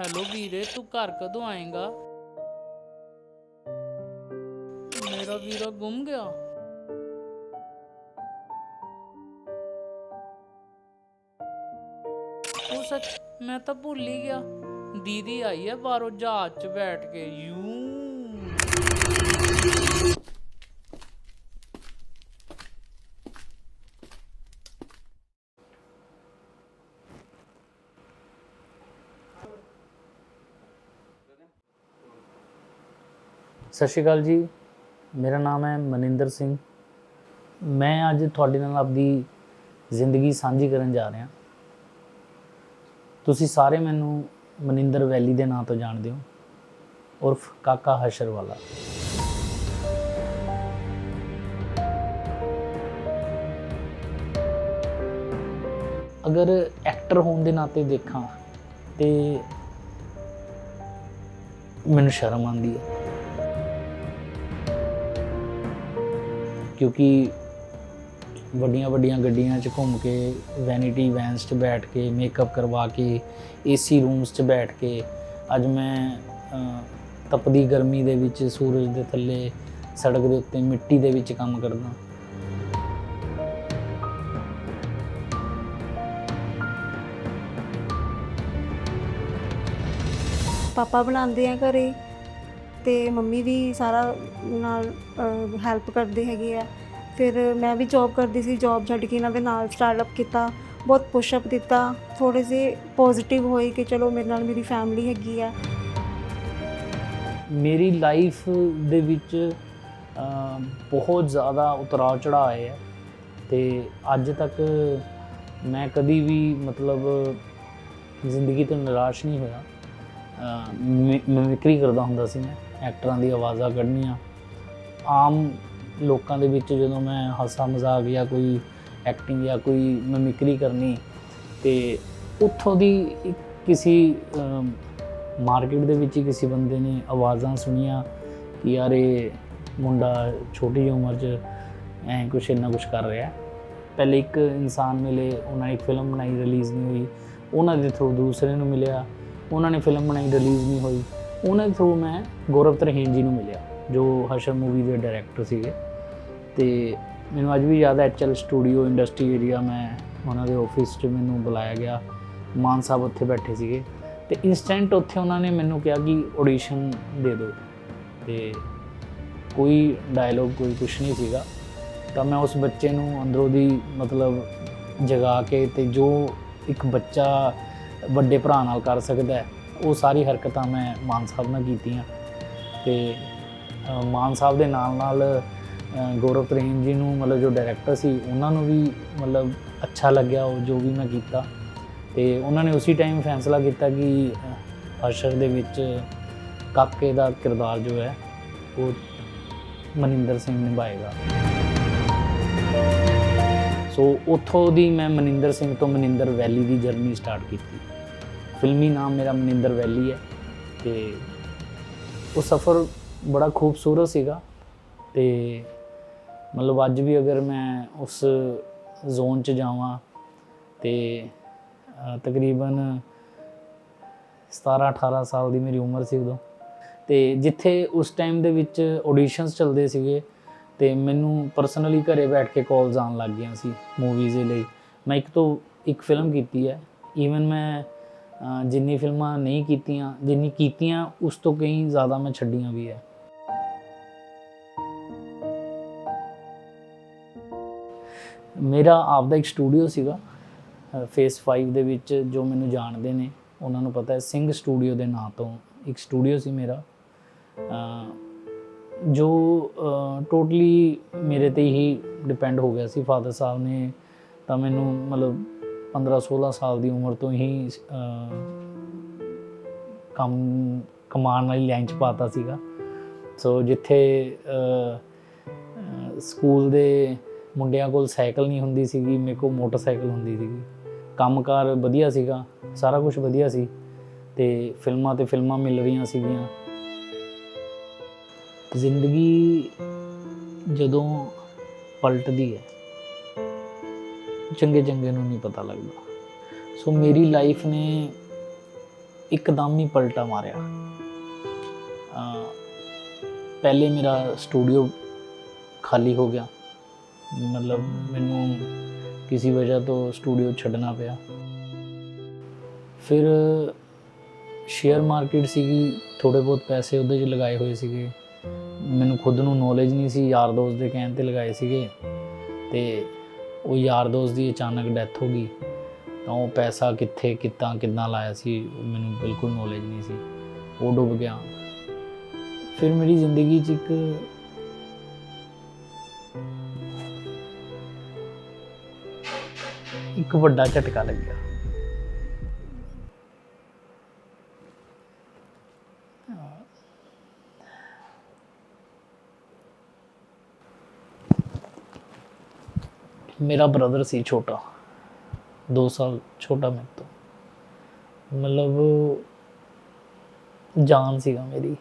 Hello ਵੀਰੇ, ਤੂੰ ਘਰ ਕਦੋਂ ਆਏਗਾ? ਮੇਰਾ ਵੀਰਾ ਗੁੰਮ ਗਿਆ। ਉਹ ਸੱਚ, ਮੈਂ ਤਾਂ ਭੁੱਲ ਹੀ ਗਿਆ। ਦੀਦੀ ਆਈ ਹੈ ਬਾਹਰੋਂ ਜਹਾਜ਼ 'ਚ ਬੈਠ ਕੇ, ਯੂ। ਸਤਿ ਸ਼੍ਰੀ ਅਕਾਲ ਜੀ। ਮੇਰਾ ਨਾਮ ਹੈ ਮਨਿੰਦਰ ਸਿੰਘ। ਮੈਂ ਅੱਜ ਤੁਹਾਡੇ ਨਾਲ ਆਪਦੀ ਜ਼ਿੰਦਗੀ ਸਾਂਝੀ ਕਰਨ ਜਾ ਰਿਹਾ। ਤੁਸੀਂ ਸਾਰੇ ਮੈਨੂੰ ਮਨਿੰਦਰ ਵੈਲੀ ਦੇ ਨਾਂ ਤੋਂ ਜਾਣਦੇ ਹੋ। ਉਰਫ ਕਾਕਾ ਹਸ਼ਰ ਵਾਲਾ ਅਗਰ ਐਕਟਰ ਹੋਣ ਦੇ ਨਾਤੇ ਦੇਖਾਂ ਤੇ ਮੈਨੂੰ ਸ਼ਰਮ ਆਉਂਦੀ ਹੈ। ਕਿਉਂਕਿ ਵੱਡੀਆਂ ਵੱਡੀਆਂ ਗੱਡੀਆਂ 'ਚ ਘੁੰਮ ਕੇ ਵੈਨਿਟੀ ਵੈਨਸ 'ਚ ਬੈਠ ਕੇ ਮੇਕਅਪ ਕਰਵਾ ਕੇ ਏਸੀ ਰੂਮਸ 'ਚ ਬੈਠ ਕੇ, ਅੱਜ ਮੈਂ ਤਪਦੀ ਗਰਮੀ ਦੇ ਵਿੱਚ ਸੂਰਜ ਦੇ ਥੱਲੇ ਸੜਕ ਦੇ ਉੱਤੇ ਮਿੱਟੀ ਦੇ ਵਿੱਚ ਕੰਮ ਕਰਦਾ। ਪਾਪਾ ਬਣਾਉਂਦੇ ਆ ਘਰੇ? ਤੇ ਮੰਮੀ ਵੀ ਸਾਰਾ ਨਾਲ ਹੈਲਪ ਕਰਦੇ ਹੈਗੇ ਆ। ਫਿਰ ਮੈਂ ਵੀ ਜੌਬ ਕਰਦੀ ਸੀ ਜੌਬ ਛੱਡ ਕੇ ਇਹਨਾਂ ਦੇ ਨਾਲ ਸਟਾਰਟਅਪ ਕੀਤਾ, ਬਹੁਤ ਪੁਸ਼ਅਪ ਦਿੱਤਾ। ਥੋੜੇ ਜਿਹੇ ਪੋਜ਼ਿਟਿਵ ਹੋਏ ਕਿ ਚਲੋ ਮੇਰੇ ਨਾਲ ਮੇਰੀ ਫੈਮਿਲੀ ਹੈਗੀ ਆ। ਮੇਰੀ ਲਾਈਫ ਦੇ ਵਿੱਚ ਬਹੁਤ ਜ਼ਿਆਦਾ ਉਤਰਾਅ ਚੜਾਅ ਆਏ ਆ। ਤੇ ਅੱਜ ਤੱਕ ਮੈਂ ਕਦੀ ਵੀ ਮਤਲਬ ਜ਼ਿੰਦਗੀ ਤੋਂ ਨਿਰਾਸ਼ ਨਹੀਂ ਹੋਇਆ। ਮਿਮਿਕਰੀ ਕਰਦਾ ਹੁੰਦਾ ਸੀ ਮੈਂ, ਐਕਟਰਾਂ ਦੀ ਆਵਾਜ਼ਾਂ ਕੱਢਣੀਆਂ। ਆਮ ਲੋਕਾਂ ਦੇ ਵਿੱਚ ਜਦੋਂ ਮੈਂ ਹਾਸਾ ਮਜ਼ਾਕ ਜਾਂ ਕੋਈ ਐਕਟਿੰਗ ਜਾਂ ਕੋਈ ਮਿਮਿਕਰੀ ਕਰਨੀ ਤੇ ਉੱਥੋਂ ਦੀ ਕਿਸੇ ਮਾਰਕੀਟ ਦੇ ਵਿੱਚ ਹੀ ਕਿਸੇ ਬੰਦੇ ਨੇ ਆਵਾਜ਼ਾਂ ਸੁਣੀਆਂ ਕਿ ਯਾਰ ਇਹ ਮੁੰਡਾ ਛੋਟੀ ਜਿਹੀ ਉਮਰ 'ਚ ਐ ਕੁਛ ਇੰਨਾ ਕੁਛ ਕਰ ਰਿਹਾ। ਪਹਿਲੇ ਇੱਕ ਇਨਸਾਨ ਮਿਲੇ, ਉਹਨਾਂ ਇੱਕ ਫਿਲਮ ਬਣਾਈ ਰਿਲੀਜ਼ ਨਹੀਂ ਹੋਈ। ਉਹਨਾਂ ਦੇ ਥਰੂ ਦੂਸਰੇ ਨੂੰ ਮਿਲਿਆ। ਉਹਨਾਂ ਨੇ ਫਿਲਮ ਬਣਾਈ ਰਿਲੀਜ਼ ਨਹੀਂ ਹੋਈ। ਉਹਨਾਂ ਦੇ ਥਰੂ ਮੈਂ ਗੌਰਵ ਤਰਹੀਨ ਜੀ ਨੂੰ ਮਿਲਿਆ, ਜੋ ਹਸ਼ਰ ਮੂਵੀ ਦੇ ਡਾਇਰੈਕਟਰ ਸੀਗੇ। ਤੇ ਮੈਨੂੰ ਅੱਜ ਵੀ ਯਾਦ ਹੈ ਐਚਐਲ ਸਟੂਡੀਓ ਇੰਡਸਟਰੀ ਏਰੀਆ ਮੈਂ ਉਹਨਾਂ ਦੇ ਆਫਿਸ 'ਚ ਮੈਨੂੰ ਬੁਲਾਇਆ ਗਿਆ। ਮਾਨ ਸਾਹਿਬ ਉੱਥੇ ਬੈਠੇ ਸੀਗੇ। ਤੇ ਇਨਸਟੈਂਟ ਉੱਥੇ ਉਹਨਾਂ ਨੇ ਮੈਨੂੰ ਕਿਹਾ ਕਿ ਆਡੀਸ਼ਨ ਦੇ ਦਿਓ। ਤੇ ਕੋਈ ਡਾਇਲੋਗ ਕੋਈ ਕੁਛ ਨਹੀਂ ਸੀਗਾ। ਤਾਂ ਮੈਂ ਉਸ ਬੱਚੇ ਨੂੰ ਅੰਦਰੋਂ ਦੀ ਮਤਲਬ ਜਗਾ ਕੇ ਤੇ ਜੋ ਇੱਕ ਬੱਚਾ ਵੱਡੇ ਭਰਾ ਨਾਲ ਕਰ ਸਕਦਾ ਉਹ ਸਾਰੀ ਹਰਕਤਾਂ ਮੈਂ ਮਾਨ ਸਾਹਿਬ ਨਾਲ ਕੀਤੀਆਂ। ਤੇ ਮਾਨ ਸਾਹਿਬ ਦੇ ਨਾਲ ਨਾਲ ਗੌਰਵ ਪ੍ਰੇਮ ਜੀ ਨੂੰ ਮਤਲਬ ਜੋ ਡਾਇਰੈਕਟਰ ਸੀ ਉਹਨਾਂ ਨੂੰ ਵੀ ਮਤਲਬ ਅੱਛਾ ਲੱਗਿਆ ਉਹ ਜੋ ਵੀ ਮੈਂ ਕੀਤਾ। ਤੇ ਉਹਨਾਂ ਨੇ ਉਸੇ ਟਾਈਮ ਫੈਸਲਾ ਕੀਤਾ ਕਿ ਅ, ਦੇ ਵਿੱਚ ਕਾਕੇ ਦਾ ਕਿਰਦਾਰ ਜੋ ਹੈ ਉਹ ਮਨਿੰਦਰ ਸਿੰਘ ਨਿਭਾਏਗਾ। ਸੋ ਉੱਥੋਂ ਦੀ ਮੈਂ ਮਨਿੰਦਰ ਸਿੰਘ ਤੋਂ ਮਨਿੰਦਰ ਵੈਲੀ ਦੀ ਜਰਨੀ ਸਟਾਰਟ ਕੀਤੀ। ਫਿਲਮੀ ਨਾਮ ਮੇਰਾ ਮਨਿੰਦਰ ਵੈਲੀ ਹੈ ਤੇ ਉਹ ਸਫ਼ਰ ਬੜਾ ਖੂਬਸੂਰਤ ਸੀਗਾ ਤੇ ਮਤਲਬ ਅੱਜ ਵੀ ਅਗਰ ਮੈਂ ਉਸ ਜ਼ੋਨ 'ਚ ਜਾਵਾਂ ਤੇ ਤਕਰੀਬਨ 17 18 ਸਾਲ ਦੀ ਮੇਰੀ ਉਮਰ ਸੀ ਉਦੋਂ ਤੇ ਜਿੱਥੇ ਉਸ ਟਾਈਮ ਦੇ ਵਿੱਚ ਆਡੀਸ਼ਨਸ ਚੱਲਦੇ ਸੀਗੇ ਤੇ ਮੈਨੂੰ ਪਰਸਨਲੀ ਘਰੇ ਬੈਠ ਕੇ ਕਾਲਸ ਆਉਣ ਲੱਗ ਗਈਆਂ ਸੀ ਮੂਵੀਜ਼ ਦੇ ਲਈ ਮੈਂ ਇੱਕ ਤੋਂ ਇੱਕ ਫਿਲਮ ਕੀਤੀ ਹੈ ਈਵਨ ਮੈਂ ਜਿੰਨੀ ਫਿਲਮਾਂ ਨਹੀਂ ਕੀਤੀਆਂ, ਜਿੰਨੀ ਕੀਤੀਆਂ, ਉਸ ਤੋਂ ਕਈ ਜ਼ਿਆਦਾ ਮੈਂ ਛੱਡੀਆਂ ਵੀ ਹੈ। ਮੇਰਾ ਆਪਦਾ ਇੱਕ ਸਟੂਡੀਓ ਸੀਗਾ ਫੇਸ 5 ਦੇ ਵਿੱਚ ਜੋ ਮੈਨੂੰ ਜਾਣਦੇ ਨੇ, ਉਹਨਾਂ ਨੂੰ ਪਤਾ ਹੈ ਸਿੰਘ ਸਟੂਡੀਓ ਦੇ ਨਾਂ ਤੋਂ ਇੱਕ ਸਟੂਡੀਓ ਸੀ ਮੇਰਾ। ਜੋ ਟੋਟਲੀ ਮੇਰੇ ਤੇ ਹੀ ਡਿਪੈਂਡ ਹੋ ਗਿਆ ਸੀ। ਫਾਦਰ ਸਾਹਿਬ ਨੇ ਤਾਂ ਮੈਨੂੰ ਮਤਲਬ 15 16 ਸਾਲ ਦੀ ਉਮਰ ਤੋਂ ਹੀ ਕੰਮ ਕਮਾਉਣ ਵਾਲੀ ਲਾਈਨ 'ਚ ਪਾਤਾ ਸੀਗਾ। ਸੋ ਜਿੱਥੇ ਸਕੂਲ ਦੇ ਮੁੰਡਿਆਂ ਕੋਲ ਸਾਈਕਲ ਨਹੀਂ ਹੁੰਦੀ ਸੀਗੀ, ਮੇਰੇ ਕੋਲ ਮੋਟਰਸਾਈਕਲ ਹੁੰਦੀ ਸੀਗੀ। ਕੰਮਕਾਰ ਵਧੀਆ ਸੀਗਾ, ਸਾਰਾ ਕੁਝ ਵਧੀਆ ਸੀ ਤੇ ਫਿਲਮਾਂ ਤੇ ਫਿਲਮਾਂ ਮਿਲ ਰਹੀਆਂ ਸੀਗੀਆਂ। ਜ਼ਿੰਦਗੀ ਜਦੋਂ ਪਲਟਦੀ ਹੈ ਚੰਗੇ ਚੰਗੇ ਨੂੰ ਨਹੀਂ ਪਤਾ ਲੱਗਦਾ। ਸੋ ਮੇਰੀ ਲਾਈਫ ਨੇ ਇੱਕਦਮ ਹੀ ਪਲਟਾ ਮਾਰਿਆ। ਪਹਿਲੇ ਮੇਰਾ ਸਟੂਡੀਓ ਖਾਲੀ ਹੋ ਗਿਆ। ਮਤਲਬ ਮੈਨੂੰ ਕਿਸੇ ਵਜ੍ਹਾ ਤੋਂ ਸਟੂਡੀਓ ਛੱਡਣਾ ਪਿਆ। ਫਿਰ ਸ਼ੇਅਰ ਮਾਰਕੀਟ ਸੀਗੀ ਥੋੜੇ ਬਹੁਤ ਪੈਸੇ ਉਹਦੇ 'ਚ ਲਗਾਏ ਹੋਏ ਸੀਗੇ। ਮੈਨੂੰ ਖੁਦ ਨੂੰ ਨੌਲੇਜ ਨਹੀਂ ਸੀ, ਯਾਰ ਦੋਸਤ ਦੇ ਕਹਿਣ ਤੇ ਲਗਾਏ ਸੀਗੇ। ਤੇ ਉਹ ਯਾਰ ਦੋਸਤ ਦੀ ਅਚਾਨਕ ਡੈਥ ਹੋ ਗਈ, ਤਾਂ ਉਹ ਪੈਸਾ ਕਿੱਥੇ, ਕਿੱਦਾਂ ਕਿੱਦਾਂ ਲਾਇਆ ਸੀ ਉਹ ਮੈਨੂੰ ਬਿਲਕੁਲ ਨੌਲੇਜ ਨਹੀਂ ਸੀ। ਉਹ ਡੁੱਬ ਗਿਆ। ਫਿਰ ਮੇਰੀ ਜ਼ਿੰਦਗੀ 'ਚ ਇੱਕ ਇੱਕ ਵੱਡਾ ਝਟਕਾ ਲੱਗਿਆ। ਮੇਰਾ ਬ੍ਰਦਰ ਸੀ ਛੋਟਾ। 2 ਸਾਲ ਛੋਟਾ ਮੇਰੇ ਤੋਂ। ਮਤਲਬ ਜਾਨ ਸੀਗਾ ਮੇਰੀ।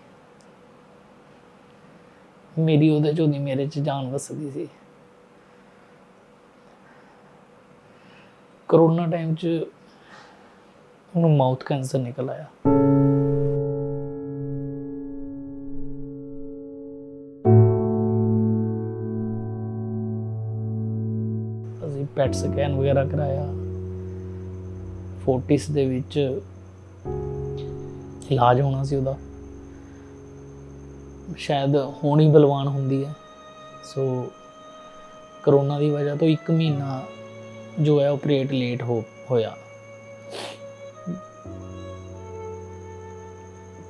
ਮੇਰੀ ਉਹਦੇ ਚੋਂ ਦੀ ਮੇਰੇ ਚ ਜਾਨ ਵਸਦੀ ਸੀ। ਕਰੋਨਾ ਟਾਈਮ ਚ ਉਹਨੂੰ ਮਾਊਥ ਕੈਂਸਰ ਨਿਕਲ ਆਇਆ। ਪੈਟ ਸਕੈਨ ਵਗੈਰਾ ਕਰਾਇਆ। ਫੋਰਟਿਸ ਦੇ ਵਿੱਚ ਇਲਾਜ ਹੋਣਾ ਸੀ ਉਹਦਾ। ਸ਼ਾਇਦ ਹੋਣੀ ਬਲਵਾਨ ਹੁੰਦੀ ਹੈ। ਸੋ ਕਰੋਨਾ ਦੀ ਵਜ੍ਹਾ ਤੋਂ 1 ਮਹੀਨਾ ਜੋ ਹੈ ਆਪਰੇਟ ਲੇਟ ਹੋ, ਹੋਇਆ।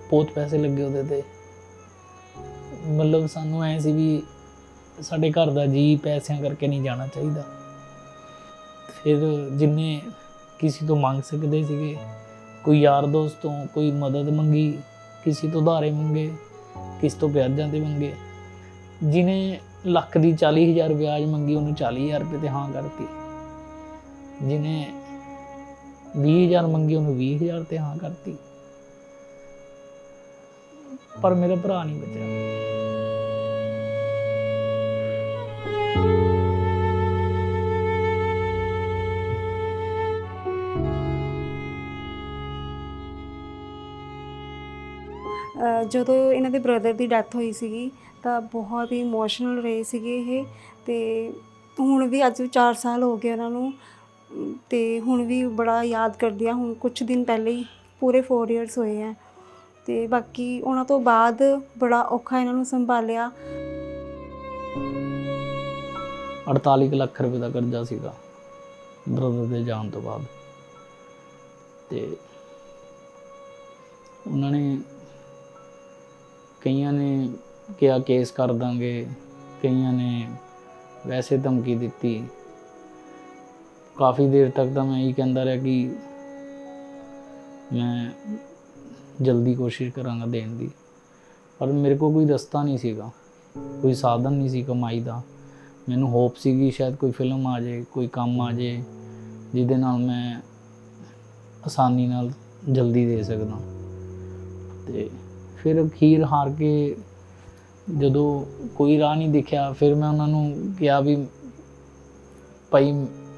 ਬਹੁਤ ਪੈਸੇ ਲੱਗੇ ਉਹਦੇ ਤੇ। ਮਤਲਬ ਸਾਨੂੰ ਐ ਸੀ ਵੀ ਸਾਡੇ ਘਰ ਦਾ ਜੀ ਪੈਸਿਆਂ ਕਰਕੇ ਨਹੀਂ ਜਾਣਾ ਚਾਹੀਦਾ। ਫਿਰ ਜਿੰਨੇ ਕਿਸੇ ਤੋਂ ਮੰਗ ਸਕਦੇ ਸੀਗੇ, ਕੋਈ ਯਾਰ ਦੋਸਤ ਤੋਂ, ਕੋਈ ਮਦਦ ਮੰਗੀ, ਕਿਸੇ ਤੋਂ ਉਧਾਰੇ ਮੰਗੇ, ਕਿਸੇ ਤੋਂ ਵਿਆਜਾਂ ਤੇ ਮੰਗੇ, ਜਿਨੇ ਲੱਖ ਦੀ 40000 ਵਿਆਜ ਮੰਗੀ ਉਹਨੂੰ 40000 ਰੁਪਏ ਤੇ ਹਾਂ ਕਰਤੀ। ਜਿਨੇ 20000 ਮੰਗੀ ਉਹਨੂੰ 20000 ਤੇ ਹਾਂ ਕਰਤੀ। ਪਰ ਮੇਰਾ ਭਰਾ ਨਹੀਂ ਬਚਿਆ। ਜਦੋਂ ਇਹਨਾਂ ਦੇ ਬ੍ਰਦਰ ਦੀ ਡੈਥ ਹੋਈ ਸੀਗੀ ਤਾਂ ਬਹੁਤ ਹੀ ਇਮੋਸ਼ਨਲ ਰਹੇ ਸੀਗੇ ਇਹ ਤੇ ਹੁਣ ਵੀ ਅੱਜ 4 ਸਾਲ ਹੋ ਗਏ ਉਹਨਾਂ ਨੂੰ ਅਮ, ਤੇ ਹੁਣ ਵੀ ਬੜਾ ਯਾਦ ਕਰਦੀ ਆ ਹੁਣ ਕੁਝ ਦਿਨ ਪਹਿਲੇ ਹੀ ਪੂਰੇ 4 ਇਅਰਸ ਹੋਏ ਆ ਤੇ ਬਾਕੀ ਉਹਨਾਂ ਤੋਂ ਬਾਅਦ ਬੜਾ ਔਖਾ ਇਹਨਾਂ ਨੂੰ ਸੰਭਾਲਿਆ। 48 ਕੁ ਲੱਖ ਰੁਪਏ ਦਾ ਕਰਜ਼ਾ ਸੀਗਾ ਬ੍ਰਦਰ ਦੇ ਜਾਣ ਤੋਂ ਬਾਅਦ ਤੇ ਉਹਨਾਂ ਨੇ ਕਈਆਂ ਨੇ ਕਿਹਾ ਕੇਸ ਕਰ ਦਾਂਗੇ, ਕਈਆਂ ਨੇ ਵੈਸੇ ਧਮਕੀ ਦਿੱਤੀ। ਕਾਫੀ ਦੇਰ ਤੱਕ ਤਾਂ ਮੈਂ ਇਹੀ ਕਹਿੰਦਾ ਰਿਹਾ ਕਿ ਮੈਂ ਜਲਦੀ ਕੋਸ਼ਿਸ਼ ਕਰਾਂਗਾ ਦੇਣ ਦੀ। ਪਰ ਮੇਰੇ ਕੋਲ ਕੋਈ ਰਸਤਾ ਨਹੀਂ ਸੀਗਾ, ਕੋਈ ਸਾਧਨ ਨਹੀਂ ਸੀ ਕਮਾਈ ਦਾ। ਮੈਨੂੰ ਹੋਪ ਸੀਗੀ ਸ਼ਾਇਦ ਕੋਈ ਫਿਲਮ ਆ ਜਾਏ, ਕੋਈ ਕੰਮ ਆ ਜਾਏ, ਜਿਹਦੇ ਨਾਲ ਮੈਂ ਆਸਾਨੀ ਨਾਲ ਜਲਦੀ ਦੇ ਸਕਦਾ। ਤੇ ਫਿਰ ਅਖੀਰ ਹਾਰ ਕੇ ਜਦੋਂ ਕੋਈ ਰਾਹ ਨਹੀਂ ਦਿਖਿਆ, ਫਿਰ ਮੈਂ ਉਹਨਾਂ ਨੂੰ ਕਿਹਾ ਵੀ ਭਾਈ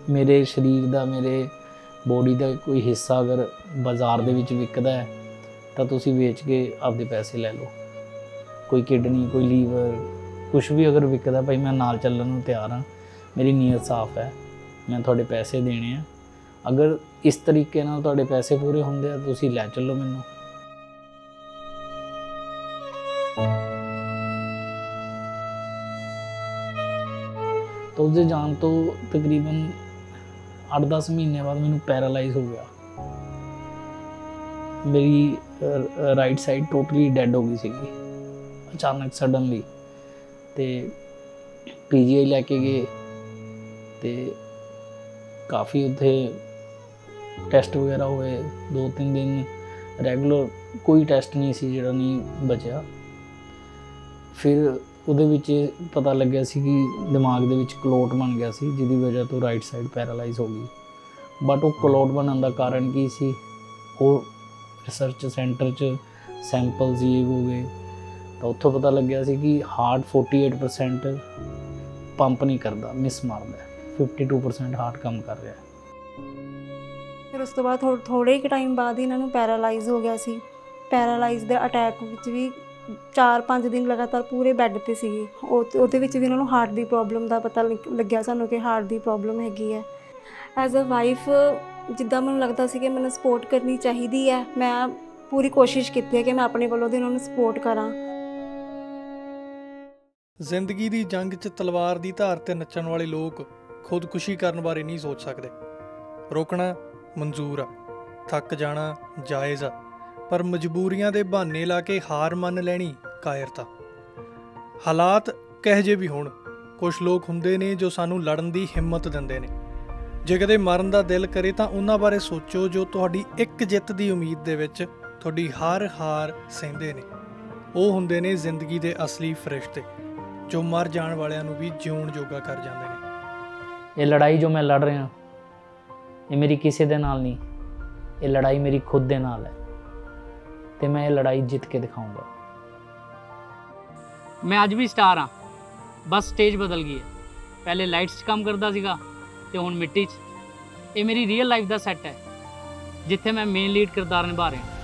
ਮੇਰੇ ਸਰੀਰ ਦਾ, ਮੇਰੇ ਬੋਡੀ ਦਾ ਕੋਈ ਹਿੱਸਾ ਅਗਰ ਬਾਜ਼ਾਰ ਦੇ ਵਿੱਚ ਵਿਕਦਾ ਹੈ, ਤਾਂ ਤੁਸੀਂ ਵੇਚ ਕੇ ਆਪਦੇ ਪੈਸੇ ਲੈ ਲਓ। ਕੋਈ ਕਿਡਨੀ ਕੋਈ ਲੀਵਰ ਕੁਝ ਵੀ ਅਗਰ ਵਿਕਦਾ, ਭਾਈ ਮੈਂ ਨਾਲ ਚੱਲਣ ਨੂੰ ਤਿਆਰ ਹਾਂ। ਮੇਰੀ ਨੀਅਤ ਸਾਫ਼ ਹੈ, ਮੈਂ ਤੁਹਾਡੇ ਪੈਸੇ ਦੇਣੇ ਆ। ਅਗਰ ਇਸ ਤਰੀਕੇ ਨਾਲ ਤੁਹਾਡੇ ਪੈਸੇ ਪੂਰੇ ਹੁੰਦੇ ਆ, ਤੁਸੀਂ ਲੈ ਚੱਲੋ ਮੈਨੂੰ। ਤਾਂ ਉਸਦੇ ਜਾਣ ਤੋਂ ਤਕਰੀਬਨ 8-10 ਮਹੀਨੇ ਬਾਅਦ ਮੈਨੂੰ ਪੈਰਾਲਾਈਜ਼ ਹੋ ਗਿਆ। ਮੇਰੀ ਰਾਈਟ ਸਾਈਡ ਟੋਟਲੀ ਡੈਡ ਹੋ ਗਈ ਸੀਗੀ, ਅਚਾਨਕ ਸਡਨਲੀ ਤੇ ਪੀਜੀਆਈ ਲੈ ਕੇ ਗਏ ਤੇ ਕਾਫੀ ਉੱਥੇ ਟੈਸਟ ਵਗੈਰਾ ਹੋਏ ਦੋ ਤਿੰਨ ਦਿਨ ਰੈਗੂਲਰ ਕੋਈ ਟੈਸਟ ਨਹੀਂ ਸੀ ਜਿਹੜਾ ਨਹੀਂ ਬਚਿਆ। ਫਿਰ ਉਹਦੇ ਵਿੱਚ ਇਹ ਪਤਾ ਲੱਗਿਆ ਸੀ ਕਿ ਦਿਮਾਗ ਦੇ ਵਿੱਚ ਕਲੋਟ ਬਣ ਗਿਆ ਸੀ, ਜਿਹਦੀ ਵਜ੍ਹਾ ਤੋਂ ਰਾਈਟ ਸਾਈਡ ਪੈਰਾਲਾਈਜ਼ ਹੋ ਗਈ। ਬਟ ਉਹ ਕਲੋਟ ਬਣਨ ਦਾ ਕਾਰਨ ਕੀ ਸੀ? ਉਹ ਰਿਸਰਚ ਸੈਂਟਰ 'ਚ ਸੈਂਪਲਸ ਇਹ ਹੋ ਗਏ। ਤਾਂ ਉੱਥੋਂ ਪਤਾ ਲੱਗਿਆ ਸੀ ਕਿ ਹਾਰਟ 48% ਪੰਪ ਨਹੀਂ ਕਰਦਾ ਮਿਸ ਮਾਰਦਾ ਹੈ। 52% ਹਾਰਟ ਕੰਮ ਕਰ ਰਿਹਾ ਫਿਰ ਉਸ ਤੋਂ ਬਾਅਦ ਥੋ- ਥੋੜੇ ਹੀ ਟਾਈਮ ਬਾਅਦ ਇਹਨਾਂ ਨੂੰ ਪੈਰਾਲਾਈਜ਼ ਹੋ ਗਿਆ ਸੀ। ਪੈਰਾਲਾਈਜ਼ ਦੇ ਅਟੈਕ ਵਿੱਚ ਵੀ 4-5 ਦਿਨ ਲਗਾਤਾਰ ਪੂਰੇ ਬੈੱਡ ਤੇ ਸੀਗੇ। ਉਹ ਉਹਦੇ ਵਿੱਚ ਵੀ ਇਹਨਾਂ ਨੂੰ ਹਾਰਟ ਦੀ ਪ੍ਰੋਬਲਮ ਦਾ ਪਤਾ ਲੱਗ- ਲੱਗਿਆ ਸਾਨੂੰ ਕਿ ਹਾਰਟ ਦੀ ਪ੍ਰੋਬਲਮ ਹੈਗੀ ਹੈ। ਐਜ਼ ਅ ਵਾਈਫ ਜਿੱਦਾਂ ਮੈਨੂੰ ਲੱਗਦਾ ਸੀ ਕਿ ਮੈਨੂੰ ਸਪੋਰਟ ਕਰਨੀ ਚਾਹੀਦੀ ਹੈ, ਮੈਂ ਪੂਰੀ ਕੋਸ਼ਿਸ਼ ਕੀਤੀ ਹੈ ਕਿ ਮੈਂ ਆਪਣੇ ਵੱਲੋਂ ਦੀ ਉਹਨਾਂ ਨੂੰ ਸਪੋਰਟ ਕਰਾਂ। ਜ਼ਿੰਦਗੀ ਦੀ ਜੰਗ 'ਚ ਤਲਵਾਰ ਦੀ ਧਾਰ ਤੇ ਨੱਚਣ ਵਾਲੇ ਲੋਕ ਖੁਦਕੁਸ਼ੀ ਕਰਨ ਬਾਰੇ ਨਹੀਂ ਸੋਚ ਸਕਦੇ। ਰੋਕਣਾ ਮਨਜ਼ੂਰ ਆ, ਥੱਕ ਜਾਣਾ ਜਾਇਜ਼ ਆ। ਪਰ ਮਜਬੂਰੀਆਂ ਦੇ ਬਹਾਨੇ ਲਾ ਕੇ ਹਾਰ ਮੰਨ ਲੈਣੀ ਕਾਇਰਤਾ ਹਾਲਾਤ ਕਹੇ ਜੇ ਵੀ ਹੋਣ ਕੁਝ ਲੋਕ ਹੁੰਦੇ ਨੇ ਜੋ ਸਾਨੂੰ ਲੜਨ ਦੀ ਹਿੰਮਤ ਦਿੰਦੇ ਨੇ। ਜੇ ਕਦੇ ਮਰਨ ਦਾ ਦਿਲ ਕਰੇ ਤਾਂ ਉਹਨਾਂ ਬਾਰੇ ਸੋਚੋ ਜੋ ਤੁਹਾਡੀ ਇੱਕ ਜਿੱਤ ਦੀ ਉਮੀਦ ਦੇ ਵਿੱਚ ਤੁਹਾਡੀ ਹਰ ਹਾਰ ਸਹਿੰਦੇ ਨੇ। ਉਹ ਹੁੰਦੇ ਨੇ ਜ਼ਿੰਦਗੀ ਦੇ ਅਸਲੀ ਫਰਿਸ਼ਤੇ, ਜੋ ਮਰ ਜਾਣ ਵਾਲਿਆਂ ਨੂੰ ਵੀ ਜਿਉਣ ਜੋਗਾ ਕਰ ਜਾਂਦੇ ਨੇ। ਇਹ ਲੜਾਈ ਜੋ ਮੈਂ ਲੜ ਰਿਹਾ, ਇਹ ਮੇਰੀ ਕਿਸੇ ਦੇ ਨਾਲ ਨਹੀਂ, ਇਹ ਲੜਾਈ ਮੇਰੀ ਖੁਦ ਦੇ ਨਾਲ ਹੈ। ਤੇ ਮੈਂ ਇਹ ਲੜਾਈ ਜਿੱਤ ਕੇ ਦਿਖਾਊਂਗਾ ਮੈਂ ਅੱਜ ਵੀ ਸਟਾਰ ਹਾਂ। ਬਸ ਸਟੇਜ ਬਦਲ ਗਈ ਹੈ। ਪਹਿਲੇ ਲਾਈਟਸ 'ਚ ਕੰਮ ਕਰਦਾ ਸੀਗਾ ਤੇ ਹੁਣ ਮਿੱਟੀ 'ਚ। ਇਹ ਮੇਰੀ ਰੀਅਲ ਲਾਈਫ ਦਾ ਸੈੱਟ ਹੈ ਜਿੱਥੇ ਮੈਂ ਮੇਨ ਲੀਡ ਕਿਰਦਾਰ ਨਿਭਾ ਰਿਹਾ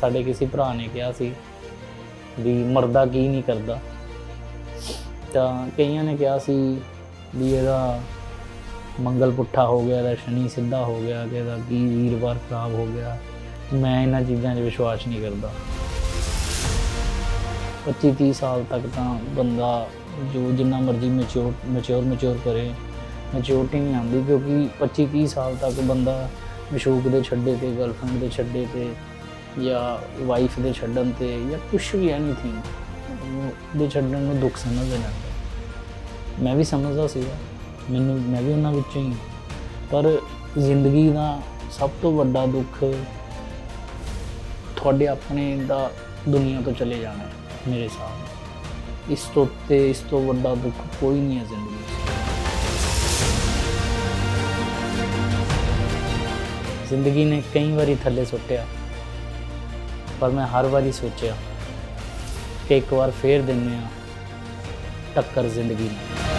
ਸਾਡੇ ਕਿਸੇ ਭਰਾ ਨੇ ਕਿਹਾ ਸੀ ਵੀ ਮਰਦਾ ਕੀ ਨਹੀਂ ਕਰਦਾ। ਤਾਂ ਕਈਆਂ ਨੇ ਕਿਹਾ ਸੀ ਵੀ ਇਹਦਾ ਮੰਗਲ ਪੁੱਠਾ ਹੋ ਗਿਆ ਇਹਦਾ ਸ਼ਨੀ ਸਿੱਧਾ ਹੋ ਗਿਆ ਕਿ ਇਹਦਾ ਕੀ ਵੀਰਵਾਰ ਖਰਾਬ ਹੋ ਗਿਆ। ਮੈਂ ਇਹਨਾਂ ਚੀਜ਼ਾਂ 'ਚ ਵਿਸ਼ਵਾਸ ਨਹੀਂ ਕਰਦਾ। 25 30 ਸਾਲ ਤੱਕ ਤਾਂ ਬੰਦਾ ਜੋ ਜਿੰਨਾ ਮਰਜ਼ੀ ਮੈਚੁਰ ਮੈਚੁਰ ਮੈਚੁਰ ਕਰੇ ਮੈਚੁਰਟੀ ਨਹੀਂ ਆਉਂਦੀ ਕਿਉਂਕਿ 25 30 ਸਾਲ ਤੱਕ ਬੰਦਾ ਮਸ਼ੂਕ ਦੇ ਛੱਡੇ ਤੇ ਗਰਲਫ੍ਰੈਂਡ ਦੇ ਛੱਡੇ ਤੇ ਜਾਂ ਵਾਈਫ ਦੇ ਛੱਡਣ ਤੇ ਜਾਂ ਕੁਝ ਵੀ ਐਨੀਥਿੰਗ ਦੇ ਛੱਡਣ ਨੂੰ ਦੁੱਖ ਸਮਝਦੇ ਰਹਿੰਦਾ ਮੈਂ ਵੀ ਸਮਝਦਾ ਸੀਗਾ। ਮੈਨੂੰ, ਮੈਂ ਵੀ ਉਹਨਾਂ ਵਿੱਚੋਂ ਹੀ। ਪਰ ਜ਼ਿੰਦਗੀ ਦਾ ਸਭ ਤੋਂ ਵੱਡਾ ਦੁੱਖ ਤੁਹਾਡੇ ਆਪਣੇ ਦਾ ਦੁਨੀਆ ਤੋਂ ਚਲੇ ਜਾਣਾ ਹੈ, ਮੇਰੇ ਹਿਸਾਬ ਇਸ ਤੋਂ ਤੇ ਇਸ ਤੋਂ ਵੱਡਾ ਦੁੱਖ ਕੋਈ ਨਹੀਂ ਹੈ ਜ਼ਿੰਦਗੀ 'ਚ ਜ਼ਿੰਦਗੀ ਨੇ ਕਈ ਵਾਰੀ ਥੱਲੇ ਸੁੱਟਿਆ ਪਰ ਮੈਂ ਹਰ ਵਾਰੀ ਸੋਚਿਆ ਕਿ ਇੱਕ ਵਾਰ ਫੇਰ ਦਿੰਨੇ ਆ ਟੱਕਰ ਜ਼ਿੰਦਗੀ ਨੂੰ।